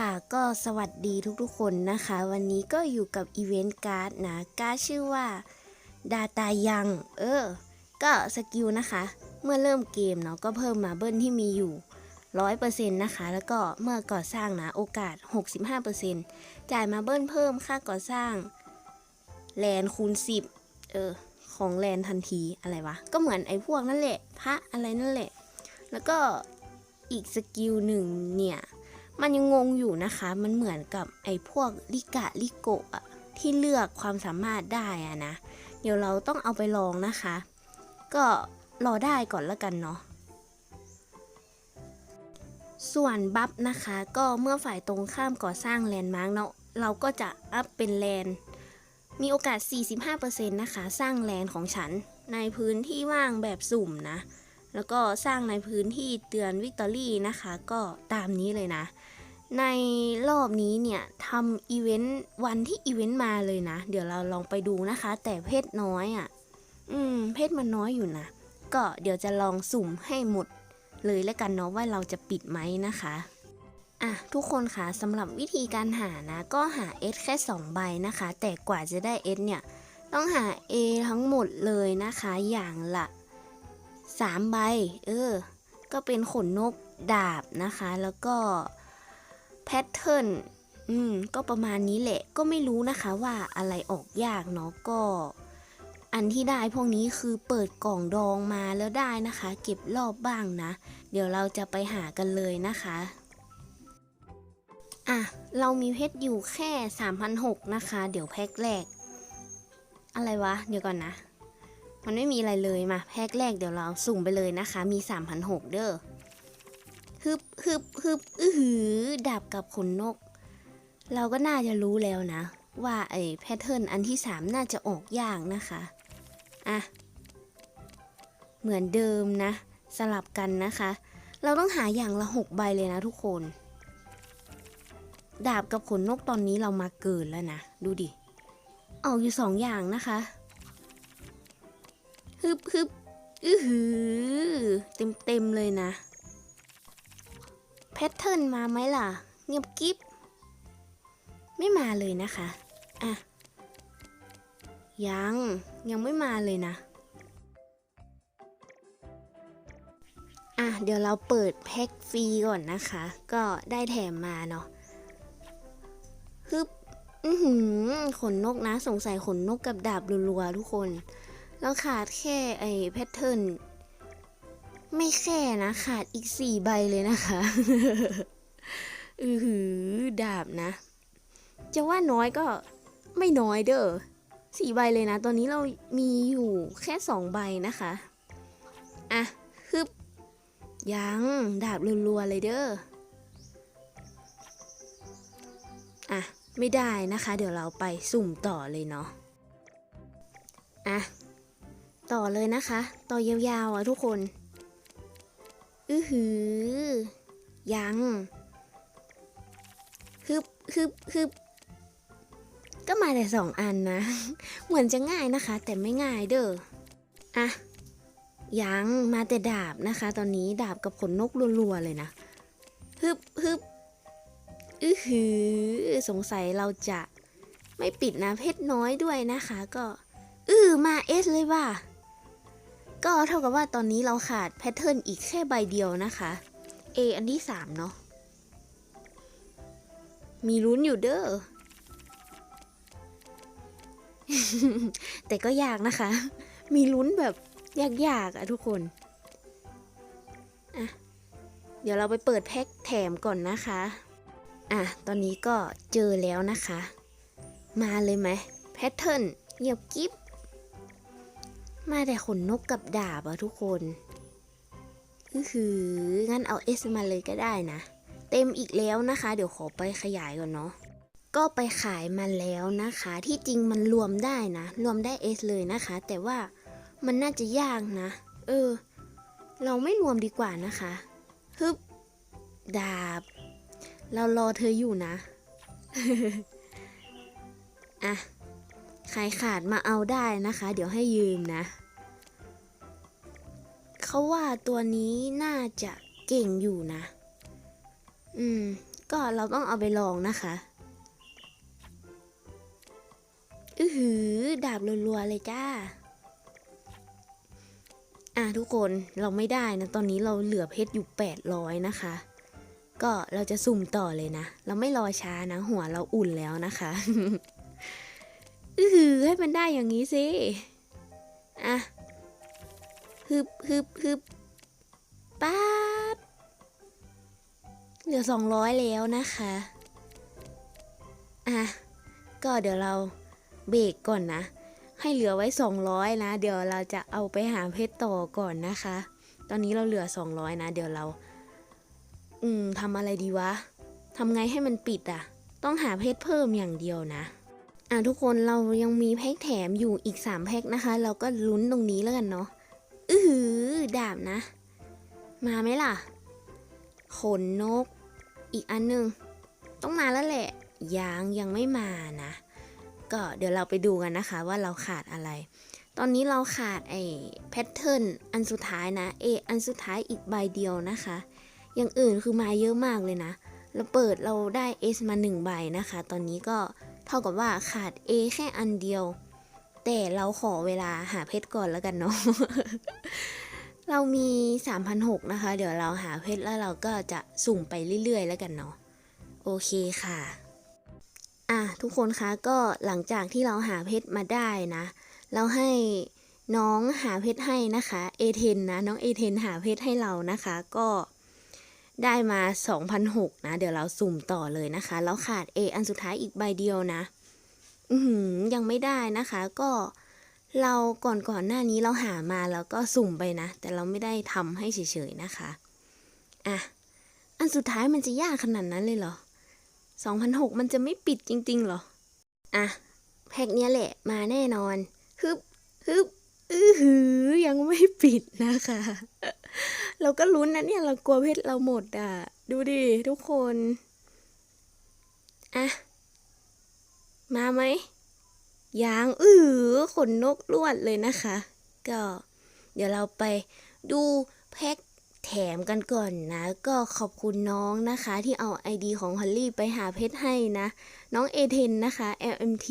ค่ะก็สวัสดีทุกๆคนนะคะ วันนี้ก็อยู่กับอีเวนต์การ์ดนะการ์ดชื่อว่าดาตายัง เออ ก็สกิลนะคะ เมื่อเริ่มเกมเนาะก็เพิ่มมาเบิ้ลที่มีอยู่ 100%นะคะ แล้วก็เมื่อก่อสร้างนะโอกาส 65%จ่ายมาเบิ้ลเพิ่มค่าก่อสร้าง แลนคูณ 10 เออ ของแลนทันทีอะไรวะ ก็เหมือนไอ้พวกนั่นแหละ พระอะไรนั่นแหละ แล้วก็อีกสกิลหนึ่งเนี่ย มันยังงงอยู่นะคะ มันเหมือนกับไอ้พวกลิกะลิโกะที่เลือกความสามารถได้อะนะ เดี๋ยวเราต้องเอาไปลองนะคะ ก็รอได้ก่อนละกันเนาะ ส่วนบัฟนะคะ ก็เมื่อฝ่ายตรงข้ามก่อสร้างแลนด์มาร์กเนาะ เราก็จะอัพเป็นแลนด์ มีโอกาส 45%นะคะ สร้างแลนด์ของฉันในพื้นที่ว่างแบบสุ่มนะ แล้วก็สร้างในพื้นที่เตือนวิกตอรี่นะคะ ก็ตามนี้เลยนะ ในรอบนี้เนี่ยทำอีเวนต์วันที่อีเวนต์มาเลยนะ เดี๋ยวเราลองไปดูนะคะ แต่เพศน้อยอะ่ะ อืม เพศมันน้อยอยู่นะ ก็เดี๋ยวจะลองสุ่มให้หมดเลยแล้วกันเนาะว่าเราจะปิดไหมนะคะอะทุกคนคะสำหรับวิธีการหานะ ก็หา S แค่ 2 ใบนะคะ แต่กว่าจะได้ S เนี่ย ต้องหา A ทั้งหมดเลยนะคะ อย่างละ3ใบ เออ ก็เป็นขนนกดาบนะคะ แล้วก็ แพทเทิร์นอืมก็ประมาณนี้แหละก็ไม่รู้นะคะว่าอะไรออกยากเนาะก็ อันที่ได้พวกนี้คือเปิดกล่องดองมาแล้วได้นะคะ เก็บรอบบ้างนะ เดี๋ยวเราจะไปหากันเลยนะคะอะเรามีเพชรอยู่แค่3,600นะคะ เดี๋ยวแพ็คแรก อะไรวะ เดี๋ยวก่อนนะ มันไม่มีอะไรเลยมา แพ็คแรกเดี๋ยวเราสุ่มไปเลยนะคะ มี3,600เด้อ ฮึบฮึบฮึบอื้อหือดาบกับขนนก เราก็น่าจะรู้แล้วนะ ว่าไอ้แพทเทิร์นอันที่3น่าจะออกยากนะคะอะเหมือนเดิมนะ สลับกันนะคะ เราต้องหาอย่างละ6ใบเลยนะทุกคน ดาบกับขนนกตอนนี้เรามาเกินแล้วนะ ดูดิ ออกอยู่สองอย่างนะคะฮึบฮึบอื้อหือ เต็มเต็มเลยนะ แพทเทิร์นมาไหมล่ะ เงียบกิ๊บไม่มาเลยนะคะ อะ ยัง ยังไม่มาเลยนะ อะ เดี๋ยวเราเปิดแพ็คฟรีก่อนนะคะ ก็ได้แถมมาเนาะฮึบอือหือขนนกนะ สงสัยขนนกกับดาบรัวๆทุกคนแล้วขาดแค่ไอ้แพทเทิร์น ไม่แค่นะขาดอีกสี่ใบเลยนะคะอือหือดาบนะ จะว่าน้อยก็ไม่น้อยเด้อสี่ใบเลยนะ ตอนนี้เรามีอยู่แค่สองใบนะคะ อะฮึบ ยังดาบรัวๆเลยเด้อ อะ ไม่ได้นะคะ เดี๋ยวเราไปสุ่มต่อเลยเนาะ อะ ต่อเลยนะคะ ต่อยาวๆอะทุกคน อือหือ ยังฮึบฮึบฮึบก็มาแต่สองอันนะ เหมือนจะง่ายนะคะ แต่ไม่ง่ายเด้อ อะ ยังมาแต่ดาบนะคะ ตอนนี้ดาบกับขนนกรัวๆเลยนะฮึบฮึบอือหือ สงสัยเราจะไม่ปิดนะเพชรน้อยด้วยนะคะ ก็ อือมาเอสเลยว่า ก็เท่ากับว่าตอนนี้เราขาดแพทเทิร์นอีกแค่ใบเดียวนะคะ A อันที่สามเนาะ มีลุ้นอยู่เด้อ แต่ก็ยากนะคะ มีลุ้นแบบยากๆอะทุกคนอะเดี๋ยวเราไปเปิดแพ็คแถมก่อนนะคะ อะ ตอนนี้ก็เจอแล้วนะคะ มาเลยไหมแพทเทิร์นเงียบกิ๊บ มาแต่ขนนกกับดาบอะทุกคนอือหืองั้นเอาเอสมาเลยก็ได้นะ เต็มอีกแล้วนะคะ เดี๋ยวขอไปขยายก่อนเนาะก็ไปขายมาแล้วนะคะ ที่จริงมันรวมได้นะ รวมได้เอสเลยนะคะ แต่ว่ามันน่าจะยากนะ เออ เราไม่รวมดีกว่านะคะฮึบดาบ เรารอเธออยู่นะ อะ ใครขาดมาเอาได้นะคะ เดี๋ยวให้ยืมนะ เขาว่าตัวนี้น่าจะเก่งอยู่นะ อืม ก็เราต้องเอาไปลองนะคะ อือหือ ดาบรัวๆเลยจ้า อะทุกคนเราไม่ได้นะ ตอนนี้เราเหลือเพชรอยู่ 800 นะคะ ก็เราจะสุ่มต่อเลยนะ เราไม่รอช้านะ หัวเราอุ่นแล้วนะคะ อือหือให้มันได้อย่างนี้สิ อะฮึบฮึบฮึบป๊าบเหลือ200แล้วนะคะ อะ ก็เดี๋ยวเราเบรกก่อนนะ ให้เหลือไว้200นะ เดี๋ยวเราจะเอาไปหาเพชรต่อก่อนนะคะ ตอนนี้เราเหลือ200นะ เดี๋ยวเรา อืมทำอะไรดีวะทำไงให้มันปิดอะ ต้องหาเพชรเพิ่มอย่างเดียวนะ อะทุกคนเรายังมีแพ็คแถมอยู่อีก 3 แพ็คนะคะ เราก็ลุ้นตรงนี้แล้วกันเนาะอือหือดาบนะ มาไหมล่ะ ขนนก อีกอันหนึงต้องมาแล้วแหละยังยังไม่มานะ ก็เดี๋ยวเราไปดูกันนะคะว่าเราขาดอะไร ตอนนี้เราขาดไอ้แพทเทิร์นอันสุดท้ายนะเออันสุดท้ายอีกใบเดียวนะคะ อย่างอื่นคือมาเยอะมากเลยนะ เราเปิดเราได้ S มาหนึ่งใบนะคะ ตอนนี้ก็ เท่ากับว่าขาด A แค่อันเดียว แต่เราขอเวลาหาเพชรก่อนแล้วกันเนาะเรามี3,600นะคะ เดี๋ยวเราหาเพชรแล้วเราก็จะสุ่มไปเรื่อยๆ แล้วกันเนาะโอเคค่ะ อะ ทุกคนคะก็หลังจากที่เราหาเพชรมาได้นะ เราให้น้องหาเพชรให้นะคะ เอเทนนะ น้องเอเทนหาเพชรให้เรานะคะ ก็ ได้มา 2,006นะ เดี๋ยวเราสุ่มต่อเลยนะคะ แล้วขาด A อันสุดท้ายอีกใบเดียวนะ อืยังไม่ได้นะคะ ก็เราก่อนก่อนหน้านี้เราหามาแล้วก็สุ่มไปนะ แต่เราไม่ได้ทำให้เฉยๆนะคะ อะ อันสุดท้ายมันจะยากขนาดนั้นเลยเหรอ 2,006 มันจะไม่ปิดจริงๆเหรอ อะ แพ็กเนี้ยแหละมาแน่นอน ฮึบฮึบ อือหือยังไม่ปิดนะคะ เราก็ลุ้นนะเนี่ยเรากลัวเพชรเราหมดอะ ดูดิทุกคน อะ มาไหมยางอืออขนนกลวดเลยนะคะ ก็ เดี๋ยวเราไปดูแพ็คแถมกันก่อนนะ ก็ขอบคุณน้องนะคะ ที่เอา ID ของฮอลลี่ไปหาเพชรให้นะ น้องเอเทนนะคะ LMT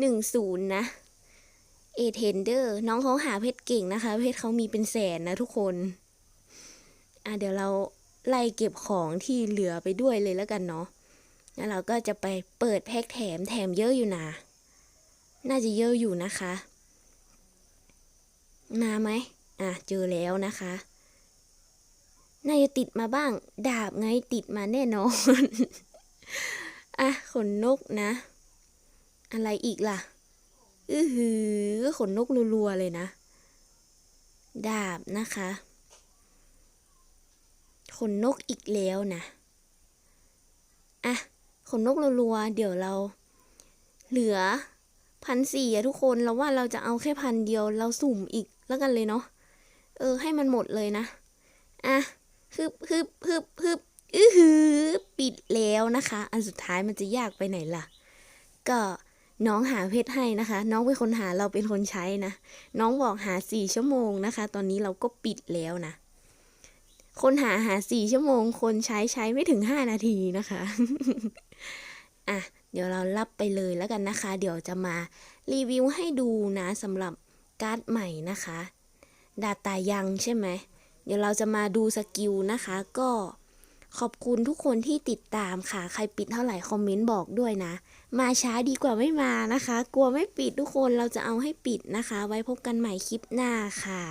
10นะ เอเทนเดอร์น้องเขาหาเพชรเก่งนะคะ เพชรเขามีเป็นแสนนะทุกคน อะเดี๋ยวเราไล่เก็บของที่เหลือไปด้วยเลยแล้วกันเนาะ แล้วเราก็จะไปเปิดแพ็คแถมแถมเยอะอยู่นะ น่าจะเยอะอยู่นะคะ มาไหม อะเจอแล้วนะคะ น่าจะติดมาบ้าง ดาบไงติดมาแน่นอน อะขนนกนะ อะไรอีกล่ะ อือหือขนนกรัวๆเลยนะ ดาบนะคะ ขนนกอีกแล้วนะอะขนนกรัวๆเดี๋ยวเรา เหลือพันสี่อะทุกคนเราว่าเราจะเอาแค่พันเดียวเราสุ่มอีกแล้วกันเลยเนาะเออ ให้มันหมดเลยนะอะฮึบฮึบฮึบฮึบอือหือปิดแล้วนะคะ อันสุดท้ายมันจะยากไปไหนล่ะ ก็ น้องหาเพชรให้นะคะ น้องเป็นคนหาเราเป็นคนใช้นะ น้องบอกหาสี่ชั่วโมงนะคะ ตอนนี้เราก็ปิดแล้วนะ คนหาหาสี่ชั่วโมง คนใช้ใช้ไม่ถึงห้านาทีนะคะ อะ เดี๋ยวเรารับไปเลยแล้วกันนะคะ เดี๋ยวจะมารีวิวให้ดูนะสำหรับการ์ดใหม่นะคะดาตายังใช่ไหม เดี๋ยวเราจะมาดูสกิลนะคะ ก็ ขอบคุณทุกคนที่ติดตามค่ะ ใครปิดเท่าไหร่คอมเมนต์บอกด้วยนะ มาช้าดีกว่าไม่มานะคะ กลัวไม่ปิดทุกคนเราจะเอาให้ปิดนะคะ ไว้พบกันใหม่คลิปหน้าค่ะ